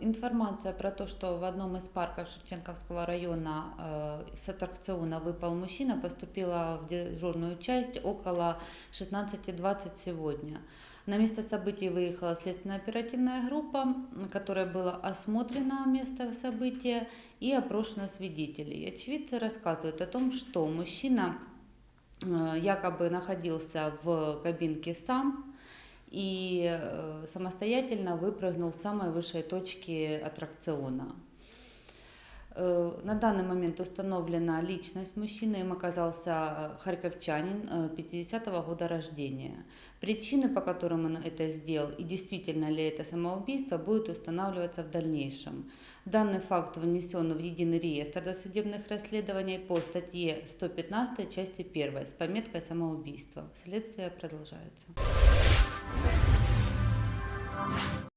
Информация про то, что в одном из парков Шевченковского района э, с аттракциона выпал мужчина, поступила в дежурную часть около 16.20 сегодня. На место событий выехала следственно-оперативная группа, м, которая была осмотрена место события и опрошена свидетелей. Очевидцы рассказывают о том, что мужчина э, якобы находился в кабинке сам и э, самостоятельно выпрыгнул с самой высшей точки аттракциона. Э, На данный момент установлена личность мужчины. Им оказался э, харьковчанин э, 50-го года рождения. Причины, по которым он это сделал и действительно ли это самоубийство, будет устанавливаться в дальнейшем. Данный факт внесен в единый реестр досудебных расследований по статье 115 части 1 с пометкой самоубийство. Следствие продолжается. Yeah.